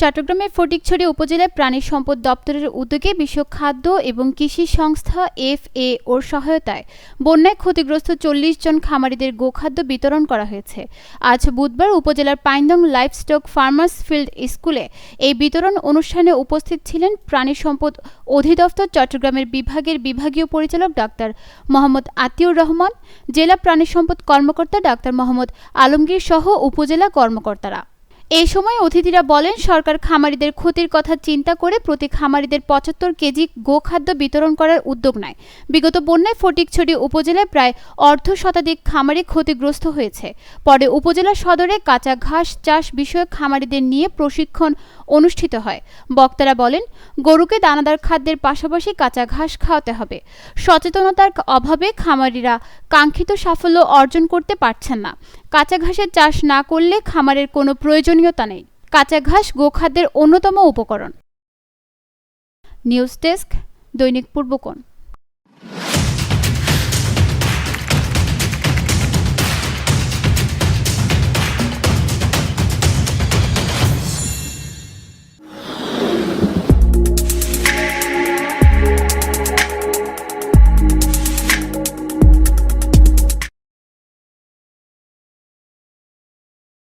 চট্টগ্রামের ফটিকছড়ি উপজেলায় প্রাণী সম্পদ দপ্তরের উদ্যোগে বিশ্ব খাদ্য এবং কৃষি সংস্থা এফ এ ওর সহায়তায় বন্যায় ক্ষতিগ্রস্ত চল্লিশ জন খামারিদের গোখাদ্য বিতরণ করা হয়েছে। আজ বুধবার উপজেলার পাইন্দং লাইভস্টক ফার্মার্স ফিল্ড স্কুলে এই বিতরণ অনুষ্ঠানে উপস্থিত ছিলেন প্রাণী সম্পদ অধিদপ্তর চট্টগ্রামের বিভাগের বিভাগীয় পরিচালক ডাক্তার মোহাম্মদ আতিউর রহমান, জেলা প্রাণী সম্পদ কর্মকর্তা ডাক্তার মোহাম্মদ আলমগীর সহ উপজেলা কর্মকর্তারা। এই সময় অতিথিরা বলেন, সরকার খামারিদের ক্ষতির কথা চিন্তা করে প্রতি খামারিদের পঁচাত্তর কেজি গোখাদ্য বিতরণ করার উদ্যোগ নেয়। বিগত বন্যায় ফটিকছড়ি উপজেলায় প্রায় অর্ধ শতাধিক খামারি ক্ষতিগ্রস্ত হয়েছে। পরে উপজেলা সদরে কাঁচা ঘাস চাষ বিষয়ক খামারিদের নিয়ে প্রশিক্ষণ অনুষ্ঠিত হয়। বক্তারা বলেন, গরুকে দানাদার খাদ্যের পাশাপাশি কাঁচা ঘাস খাওয়াতে হবে। সচেতনতার অভাবে খামারিরা কাঙ্ক্ষিত সাফল্য অর্জন করতে পারছেন না। কাঁচা ঘাসের চাষ না করলে খামারের কোনো প্রয়োজনীয়তা নেই। কাঁচা ঘাস গোখাদ্যের অন্যতম উপকরণ। নিউজ ডেস্ক, দৈনিক পূর্বকোণ